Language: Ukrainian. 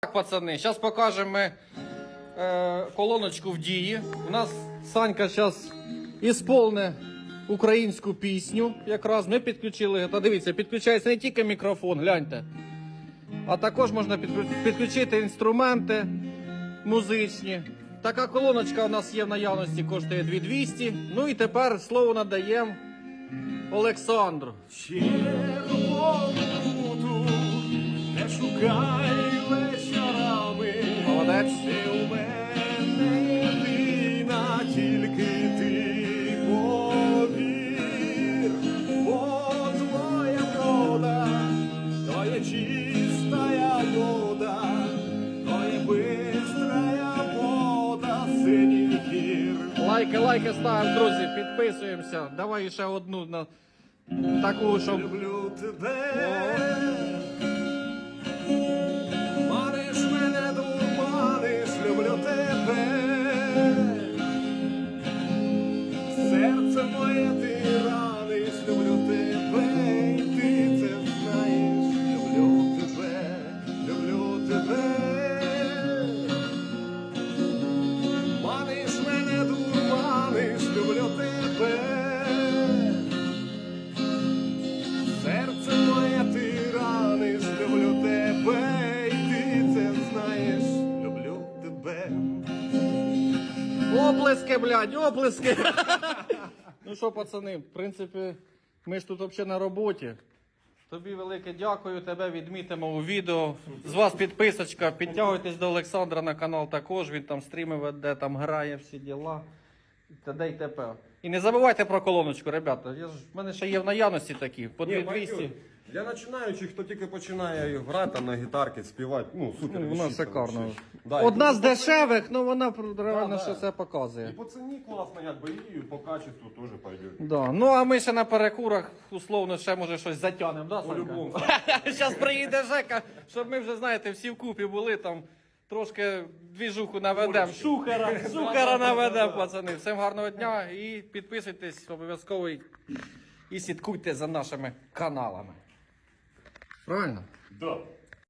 Так, пацани, зараз покажемо ми е, колоночку в дії. У нас Санька зараз ісполне українську пісню. Якраз ми підключили. Та дивіться, підключається не тільки мікрофон, гляньте. А також можна підключити інструменти музичні. Така колоночка у нас є в наявності, коштує 2200. Ну і тепер слово надаємо Олександру. Лайки, лайки ставимо, друзі, підписуємося. Давай ще одну на таку, щоб. Люблю тебе. Мариш мене, дурманиш, люблю тебе. Серце моє ти раниш, Оплески, блядь, оплески. ну що, пацани, в принципі, ми ж тут взагалі на роботі. Тобі велике дякую, тебе відмітимо у відео. З вас підписочка, підтягуйтесь до Олександра на канал також. Він там стріми веде, там грає всі діла. І т.д. і т.п. І не забувайте про колоночку, ребята. Я ж, в мене ще є в наявності такі, по Ні, 2200. Матюк, Для починаючих, хто тільки починає грати на гітарці, співати, ну супер. Ну, вона вообще. Да, Одна з по- дешевих, ну вона реально Да, да. все показує. І по ціні класно, якби і по качеству теж пойде. Да. Ну а ми ще на перекурах условно ще може щось затягнемо, да, По-любому. Зараз приїде Жека, щоб ми вже, знаєте, всі вкупі були там. Трошки двіжуху наведемо. Шухера, шухера наведемо, пацани. Всім гарного дня і підписуйтесь обов'язково і- і слідкуйте за нашими каналами. Правильно? Да.